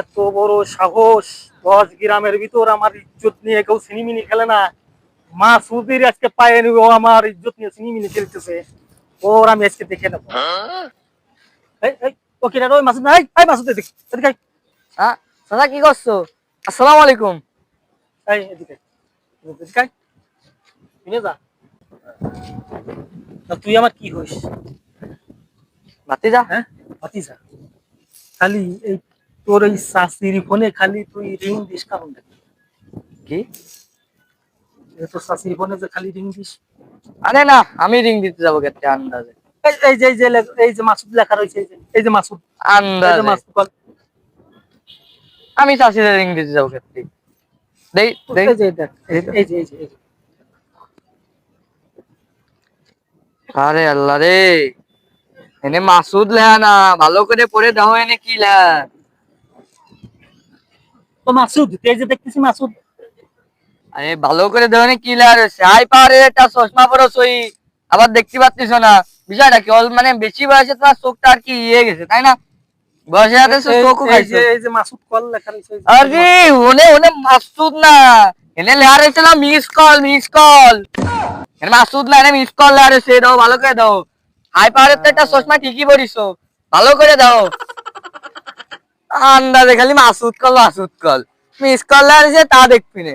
এত বড় সাহস দশ গ্রামের ভিতর আমার ইজ্জত নিয়ে কেউ সিনিমিনি খেলে না। মা সুদির আজকে পায়ে নিবে, ও আমার ইজ্জত নিয়ে সিনিমিনি খেলতেছে। ওর আমি আজকে দেখে নেব। ওই মাসুদ মাসুদ এদিকে এদিকে হ্যাঁ? দাদা কি করছ? আসসালামু আলাইকুম। এই এদিকে এদিকে আয়। শুনে যা। তা তুই আমার কি হইস? ভাতিজা? হ্যাঁ? ভাতিজা। খালি এই তোর এই শাশির ফোনে খালি তুই রিং দিস কারণ দেখি। কি? তোর শাশির ফোনে যে খালি রিং দিস। আরে না আমি রিং দিতে যাব কেটে আন্দাজে। এই যে এই যে এই যে মাসুদ লেখা রয়েছে এই যে মাসুদ। আন্দাজে। মাসুদ আমি রিং দিতে যাব কেটে দেই দেই এই যে এই যে। আরে আল্লাহ রে। এনে মাসুদ লেহা না ভালো করে পড়ে দাও এনে কি লেহা ও মাসুদ এই যে দেখতেছি মাসুদ। আরে ভালো করে দাও এনে কি রয়েছে আই পারে একটা চশমা পরো সই। আবার দেখতে পাচ্ছিস না। বিষয়টা কি মানে বেশি বয়সে তোমার চোখটা আর কি ইয়ে গেছে তাই না? বয়সে হাতে চোখও খাইছে। এই যে মাসুদ কল লেখা। আরে ওনে ওনে মাসুদ না। এনে লেহা রয়েছে না মিস কল মিস কল এনে মাসুদ না এনে মিস কল লেহা রয়েছে দাও ভালো করে দাও হাই পাওয়ারের তো একটা চশমা ঠিকই পরিছো। ভালো করে দাও আন্দাজে খালি Masud call Masud call. Miss call লেহা রয়েছে তা দেখবি নে।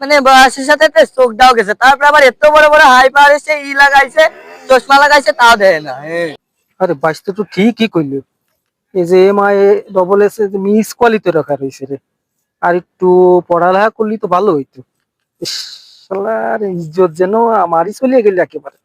মানে বয়সের সাথে তো চোখটাও গেছে। তারপরে আবার এত বড় বড় হাই পাওয়ার এসে ই লাগাইছে, চশমা লাগাইছে তাও দেয় না। আরে বাইশটা তো ঠিকই কইলি। এই যে M I double S miss quality রাখা রয়েছে রে। আর একটু পড়ালেখা করলি তো ভালো হইতো। ইজ্জত যেন আমারই চলে গেল একেবারে।